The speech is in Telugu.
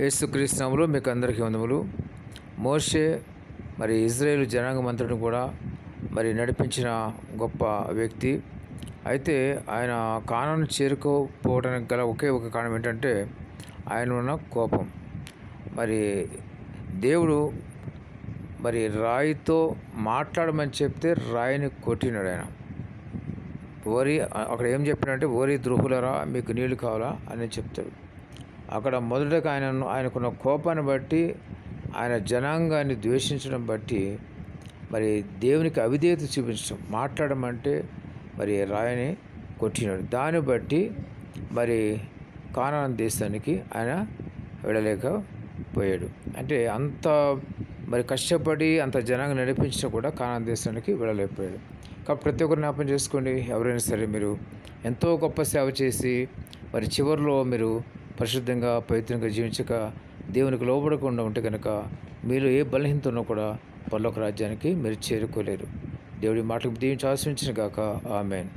యేసుక్రీస్తునాములు మీకు అందరికీ వందములు. మోషే మరి ఇజ్రాయేల్ జనాంగ మంత్రుని కూడా మరి నడిపించిన గొప్ప వ్యక్తి. అయితే ఆయన కానాను చేరుకోపోవడానికి గల ఒకే ఒక కారణం ఏంటంటే ఆయన ఉన్న కోపం. మరి దేవుడు మరి రాయితో మాట్లాడమని చెప్తే రాయిని కొట్టినాడు ఆయన. ఓరి అక్కడ ఏం చెప్పినంటే ఓరి ద్రోహులరా మీకు నీళ్ళు కావాలా? అని చెప్తాడు. అక్కడ మొదటగా ఆయన ఆయనకున్న కోపాన్ని బట్టి ఆయన జనాంగాన్ని ద్వేషించడం బట్టి మరి దేవునికి అవిధేయత చూపించడం మాట్లాడమంటే మరి రాయిని కొట్టినాడు. దాన్ని బట్టి మరి కానాన్ దేశానికి ఆయన వెళ్ళలేకపోయాడు అంటే అంత మరి కష్టపడి అంత జనాంగం నడిపించినా కూడా కానాన్ దేశానికి వెళ్ళలేకపోయాడు కాబట్టి ప్రతి ఒక్కరు జ్ఞాపం చేసుకోండి. ఎవరైనా సరే మీరు ఎంతో గొప్ప సేవ చేసి మరి చివరిలో మీరు పరిశుద్ధంగా పవిత్రంగా జీవించక దేవునికి లోబడకుండా ఉంటే కనుక మీరు ఏ బలహీనత ఉన్నా కూడా పర్లోక రాజ్యానికి మీరు చేరుకోలేరు. దేవుడి మాటలకు దీవించి ఆశ్రయించిన గాక. ఆమెన్.